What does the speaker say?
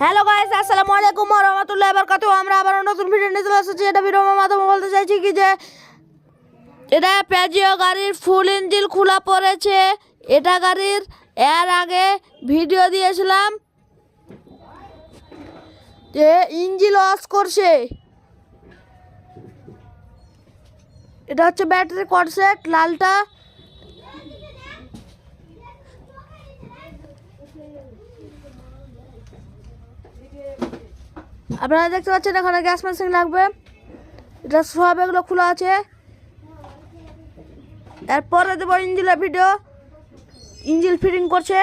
Hello guys আসসালামু আলাইকুম রাহমাতুল্লাহি ওয়া বারাকাতুহু। আমরা আবার নতুন ভিডিও নিয়ে চলে এসেছি। এটা ভিডিওর মাধ্যমে বলতে চাইছি কি যে, এটা প্যাজিও গাড়ির ফুল ইঞ্জিন খোলা পড়েছে। এটা গাড়ির এর আগে ভিডিও দিয়েছিলাম যে ইঞ্জিন লস করছে। এটা হচ্ছে ব্যাটারি কনসেট লালটা। আপনারা দেখতে পাচ্ছেন এখানে গ্যাস মেশিন লাগবে। এটা সব এগুলো খোলা আছে। এরপরে দেবো ইঞ্জিলের ভিডিও ইঞ্জিল ফিটিং করছে।